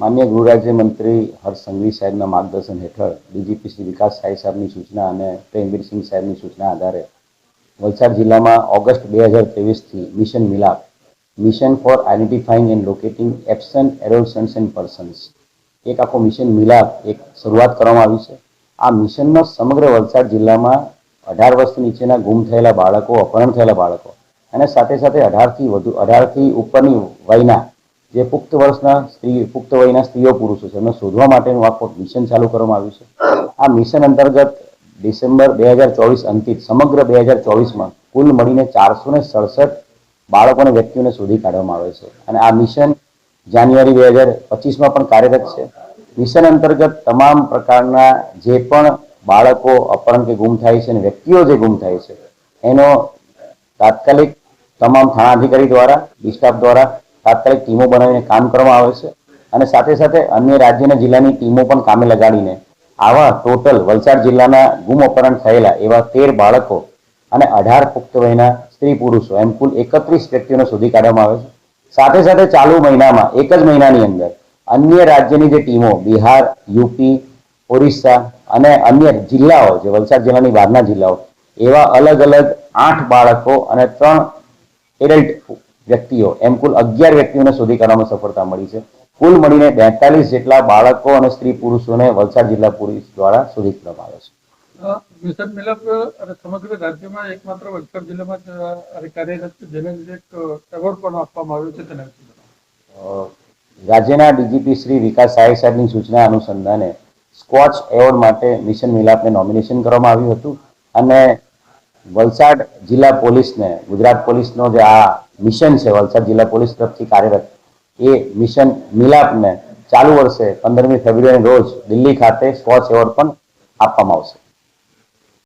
માન્ય ગૃહ રાજ્યમંત્રી હર્ષ સંઘવી સાહેબના માર્ગદર્શન હેઠળ ડીજીપી શ્રી વિકાસ સાઈ સાહેબની સૂચના અને પ્રેમવીરસિંહ સાહેબની સૂચના આધારે વલસાડ જિલ્લામાં ઓગસ્ટ બે હજાર ત્રેવીસથી mission Milap, mission for identifying and locating absent એરોસન્સ and persons, એક આખો મિશન મિલાપ એક શરૂઆત કરવામાં આવી છે. આ મિશનમાં સમગ્ર વલસાડ જિલ્લામાં અઢાર વર્ષ નીચેના ગુમ થયેલા બાળકો, અપહરણ થયેલા બાળકો અને સાથે સાથે અઢારથી વધુ, અઢારથી ઉપરની વયના જે પુખ્ત વર્ષના સ્ત્રી, પુખ્ત વયના સ્ત્રીઓ પુરુષો છે. એમને શોધવા માટેનું આખું મિશન ચાલુ કરવામાં આવ્યું છે. આ મિશન અંતર્ગત ડિસેમ્બર બે હજાર ચોવીસ અંતિત સમગ્ર બે હજાર ચોવીસમાં કુલ મળીને ચારસો ને સડસઠ બાળકો અને વ્યક્તિઓને શોધી કાઢવામાં આવે છે. અને આ મિશન જાન્યુઆરી બે હજાર પચીસમાં પણ કાર્યરત છે. મિશન અંતર્ગત તમામ પ્રકારના જે પણ બાળકો અપહરણ કે ગુમ થાય છે અને વ્યક્તિઓ જે ગુમ થાય છે, એનો તાત્કાલિક તમામ થાણા અધિકારી દ્વારા, ડિસ્ટાફ દ્વારા તાત્કાલિક ટીમો બનાવીને કામ કરવામાં આવે છે. અને સાથે સાથે અન્ય રાજ્ય અને જિલ્લાની ટીમો પણ કામે લગાડીને આવા ટોટલ વલસાડ જિલ્લાના ગુમ અપહરણ થયેલા એવા તેર બાળકો અને અઢાર પુખ્ત વયના સ્ત્રી પુરુષો એમ કુલ એકત્રીસ વ્યક્તિઓને શોધી કાઢવામાં આવે છે. સાથે સાથે ચાલુ મહિનામાં, એક જ મહિનાની અંદર, અન્ય રાજ્યની જે ટીમો, બિહાર, યુપી, ઓરિસ્સા અને અન્ય જિલ્લાઓ, જે વલસાડ જિલ્લાની બહારના જિલ્લાઓ, એવા અલગ અલગ આઠ બાળકો અને ત્રણ એડલ્ટ વ્યક્તિઓ એમ કુલ અગિયાર વ્યક્તિઓને શોધી કાઢવામાં સફળતા મળી છે. કુલ મળીને બેતાલીસ જેટલા બાળકો અને સ્ત્રી પુરુષોને વલસાડ જિલ્લા પોલીસ દ્વારા શોધી કાઢવામાં આવે છે. મિશન મિલાપ અને સમગ્ર રાજ્યમાં એકમાત્ર વલસાડ જિલ્લામાં કાર્યરત જેને લીધે એક એવોર્ડ પણ આપવામાં આવ્યો છે તેના રાજ્યના ડીજીપી શ્રી વિકાસ સાહેબ સાહેબની સૂચના અનુસંધાને સ્કોચ એવોર્ડ માટે મિશન મિલાપને નોમિનેશન કરવામાં આવ્યું હતું અને વલસાડ જિલ્લા પોલીસને, ગુજરાત પોલીસનો જે આ મિશન છે, વલસાડ જિલ્લા પોલીસ તરફથી કાર્યરત, એ મિશન મિલાપને ચાલુ વર્ષે પંદરમી ફેબ્રુઆરી રોજ દિલ્હી ખાતે સ્વચ્છ એવોર્ડ પણ આપવામાં આવશે.